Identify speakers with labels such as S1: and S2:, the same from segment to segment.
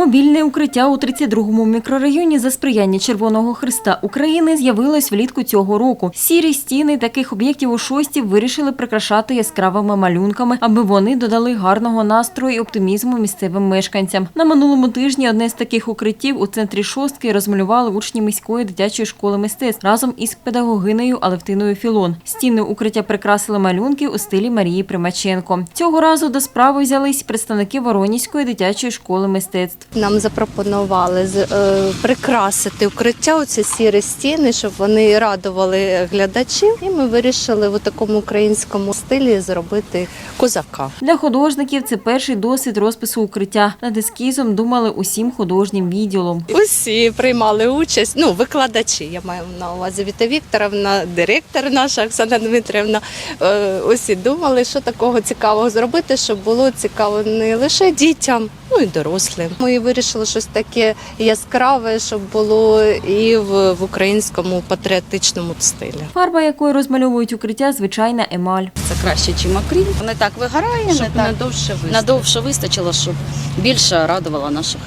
S1: Мобільне укриття у 32-му мікрорайоні за сприяння Червоного Христа України з'явилось влітку цього року. Сірі стіни таких об'єктів у шості вирішили прикрашати яскравими малюнками, аби вони додали гарного настрою і оптимізму місцевим мешканцям. На минулому тижні одне з таких укриттів у центрі шостки розмалювали учні міської дитячої школи мистецтв разом із педагогинею Алевтиною Філон. Стіни укриття прикрасили малюнки у стилі Марії Примаченко. Цього разу до справи взялись представники Воронізької дитячої школи мистецтв.
S2: Нам запропонували е, прикрасити укриття, оці сірі стіни, щоб вони радували глядачів. І ми вирішили в такому українському стилі зробити козака.
S1: Для художників це перший досвід розпису укриття. Над ескізом думали усім художнім відділом.
S2: Усі приймали участь. Ну, викладачі. Я маю на увазі Віта Вікторовна, директор наша Оксана Дмитрівна. Е, Усі думали, що такого цікавого зробити, щоб було цікаво не лише дітям, і дорослим. Ми вирішили щось таке яскраве, щоб було і в, в українському патріотичному стилі.
S1: Фарба, якою розмальовують укриття, звичайна емаль.
S3: Це краще, ніж акрил. Не так вигорає,
S2: Щоб
S3: не так
S2: надовше вистачило.
S3: надовше вистачило, щоб більше радувало наших.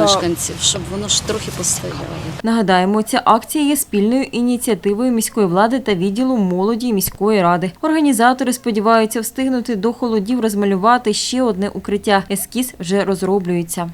S3: Мешканців, щоб воно ж трохи постояло.
S1: Нагадаємо, ця акція є спільною ініціативою міської влади та відділу молоді міської ради. Організатори сподіваються встигнути до холодів розмалювати ще одне укриття. Ескіз вже розроблюється.